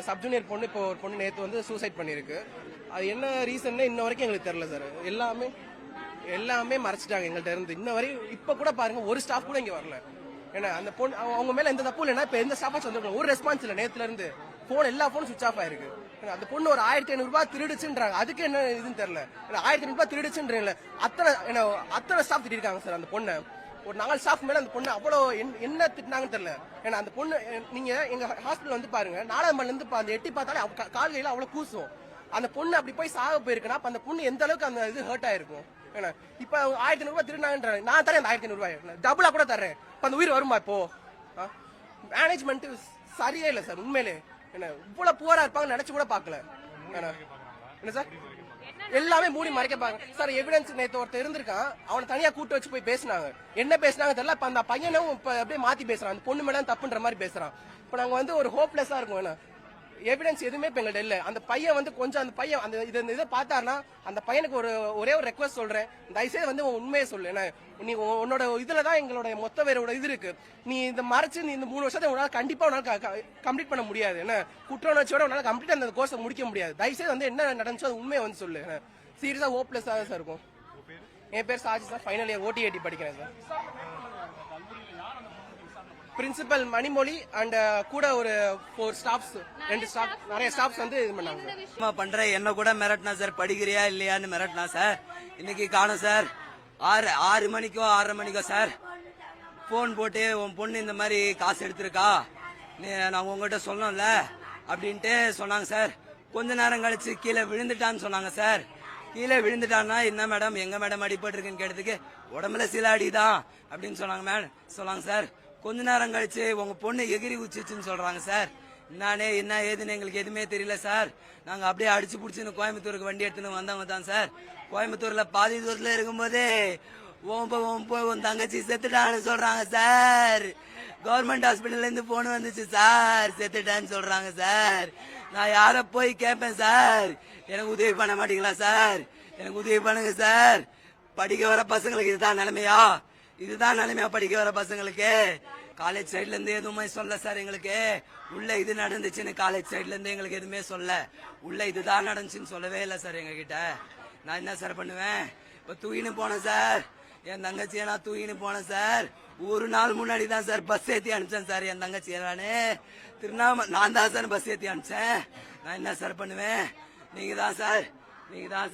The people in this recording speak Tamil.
சப் ஜூனியர் பொண்ணு இப்போ ஒரு பொண்ணு நேற்று வந்து சூசைட் பண்ணியிருக்கு. அது என்ன ரீசன்னு இன்ன வரைக்கும் எங்களுக்கு தெரியல சார் எல்லாமே எல்லாமே மறைச்சிட்டாங்க எங்கள்கிட்ட இருந்து. இன்ன வரையும் இப்போ கூட பாருங்க ஒரு ஸ்டாஃப் கூட இங்கே வரல. ஏன்னா அந்த பொண்ணு அவங்க- அவங்க மேல எந்த தப்பு இல்லைன்னா இப்போ எந்த ஸ்டாஃபாச்சும் வந்துருக்கணும் ஒரு ரெஸ்பான்ஸ் இல்லை நேத்துல இருந்து. ஃபோன் எல்லா ஃபோனும் சுவிச் ஆஃப் ஆயிருக்கு. அந்த பொண்ணு ஒரு ஆயிரத்தி ஐநூறு ரூபாய் திருடுச்சுன்றாங்க. அதுக்கு என்ன இதுன்னு தெரியல. ஆயிரத்தி ஐநூறு ரூபாய் திருடுச்சுன்றீங்களே அத்தனை என்ன அத்தனை ஸ்டாஃப் திட்டிருக்காங்க சார் அந்த பொண்ணை. ஒரு நாலு ஸ்டாஃப் மேல அந்த பொண்ணு அவ்வளோ என்ன- என்ன திட்டினாங்கன்னு தெரியல. ஏன்னா அந்த பொண்ணு நீங்க எங்க ஹாஸ்பிட்டல் வந்து பாருங்க நாலாம் மணில இருந்து அந்த எட்டி பார்த்தாலே அவ அவ்வளோ கால் கையில அவ்வளவு கூசும். அந்த பொண்ணு அப்படி போய் சாக போயிருக்குன்னா அந்த பொண்ணு எந்த அளவுக்கு அந்த இது ஹர்ட் ஆயிருக்கும்? ஏன்னா இப்ப ஆயிரத்தி ஐநூறு திருநாங்கன்றாங்க நான் தரேன் அந்த ஆயிரத்தி ஐநூறு டபுளா கூட தரேன் இப்ப அந்த உயிர் வருமா இப்போ? மேனேஜ்மெண்ட் சரியே இல்லை சார் உண்மையிலே. என்ன இவ்வளவு புவரா இருப்பாங்க நினைச்சு கூட பார்க்கல. ஏன்னா என்ன சார்? எல்லாமே மூடி மறைக்கப்பாங்க. சார் எவிடன்ஸ் நேத்து ஒருத்தர் இருந்திருக்கான். அவனை தனியா கூட்டு வச்சு போய் பேசினாங்க. என்ன பேசினாங்க தெரியல. இப்ப அந்த பையனும் இப்ப அப்படியே மாத்தி பேசுறான். அந்த பொண்ணு மேடம் தப்புன்ற மாதிரி பேசுறான். இப்ப நாங்க வந்து ஒரு ஹோப்லெஸ்ஸா இருக்கும் என்ன? எவிடன்ஸ் எதுவுமே இப்ப எங்கள்ட்ட இல்ல. அந்த பையன் வந்து கொஞ்சம் அந்த பையன் அந்த இதை இந்த இதை பார்த்தாருன்னா அந்த பையனுக்கு ஒரு ஒரே ஒரு ரெக்வஸ்ட் சொல்றேன். தயவுசெய்து வந்து உண்மையை சொல்லு. என்ன நீ உன் உன்னோட இதுல தான் எங்களோட மொத்த பேரோட இது இருக்கு. நீ இந்த மறைச்சு நீ இந்த மூணு வருஷத்தை உன்னால கண்டிப்பா உன்னால கம்ப்ளீட் பண்ண முடியாது. என்ன குற்ற உணர்ச்சியோட உன்னால கம்ப்ளீட் அந்த கோர்ஸை முடிக்க முடியாது. தயவுசெய்து வந்து என்ன நடந்துச்சோ அது உண்மையை வந்து சொல்லு. சீரியஸா ஹோப்லெஸ்ஸா தான் சார் இருக்கும். என் பேர் சாஜி சார் ஃபைனல் இயர் ஓடிஐடி படிக்கிறேன் சார் பிரின்சிபல் மணிமொழி அண்ட் கூட ஒரு ஃபோர் ஸ்டாஃப்ஸ் ரெண்டு ஸ்டாஃப் நிறைய ஸ்டாஃப்ஸ் வந்து இது பண்ணாங்க. சார் பண்ற என்ன கூட மிரட்டினா சார் படிக்கிறியா இல்லையான்னு மிரட்டினா சார் இன்னைக்கு காணும் சார் ஆறு ஆறு மணிக்கோ ஆறரை மணிக்கோ சார் ஃபோன் போட்டு உன் பொண்ணு இந்த மாதிரி காசு எடுத்திருக்கா? நான் உங்ககிட்ட சொன்னோம்ல அப்படின்ட்டு சொன்னாங்க சார் கொஞ்ச நேரம் கழிச்சு கீழே விழுந்துட்டான்னு சொன்னாங்க சார் கீழே விழுந்துட்டான்னா என்ன மேடம் எங்க மேடம் அடிபட்டிருக்குன்னு கேட்டதுக்கு உடம்புல சில அடிதான் அப்படின்னு சொன்னாங்க மேடம் சொன்னாங்க சார் கொஞ்ச நேரம் கழிச்சு உங்க பொண்ணு எகிரி குச்சிச்சுன்னு சொல்றாங்க சார். என்னானே என்ன ஏதுன்னு எங்களுக்கு எதுவுமே தெரியல சார். நாங்க அப்படியே அடிச்சு புடிச்சுன்னு கோயம்புத்தூருக்கு வண்டி எடுத்துன்னு வந்தவங்க தான் சார். கோயம்புத்தூர்ல பாதி தூரத்துல இருக்கும்போதே ஓம்ப போ- உன் உன் தங்கச்சி செத்துட்டான்னு சொல்றாங்க சார். கவர்மெண்ட் ஹாஸ்பிட்டல்ல இருந்து போன் வந்துச்சு சார். செத்துட்டான்னு சொல்றாங்க சார். நான் யார போய் கேட்பேன் சார்? எனக்கு உதவி பண்ண மாட்டீங்களா சார்? எனக்கு உதவி பண்ணுங்க சார். படிக்க வர பசங்களுக்கு இதுதான் நிலைமையா? இதுதான் நிலைமையா படிக்க வர பசங்களுக்கு? காலேஜ் சைட்ல இருந்து எதுவுமே சொல்ல சார் எங்களுக்கு. உள்ள இது நடந்துச்சுன்னு காலேஜ் சைட்ல இருந்து எங்களுக்கு எதுவுமே சொல்ல. உள்ள இதுதான் நடந்துச்சுன்னு சொல்லவே இல்லை சார் எங்ககிட்ட. நான் என்ன சார் பண்ணுவேன்? இப்ப தூக்கின்னு போனேன் சார் என் தங்கச்சியை நான் தூயின்னு போனேன் சார் ஒரு நாள் முன்னாடி தான் சார் பஸ் ஏற்றி அனுப்பிச்சேன் சார் என் தங்கச்சியை நான். திருவண்ணாமலை நான் தான் சார் பஸ் ஏற்றி அனுப்பிச்சேன். நான் என்ன சார் பண்ணுவேன்? நீங்க தான் சார் நீங்க தான்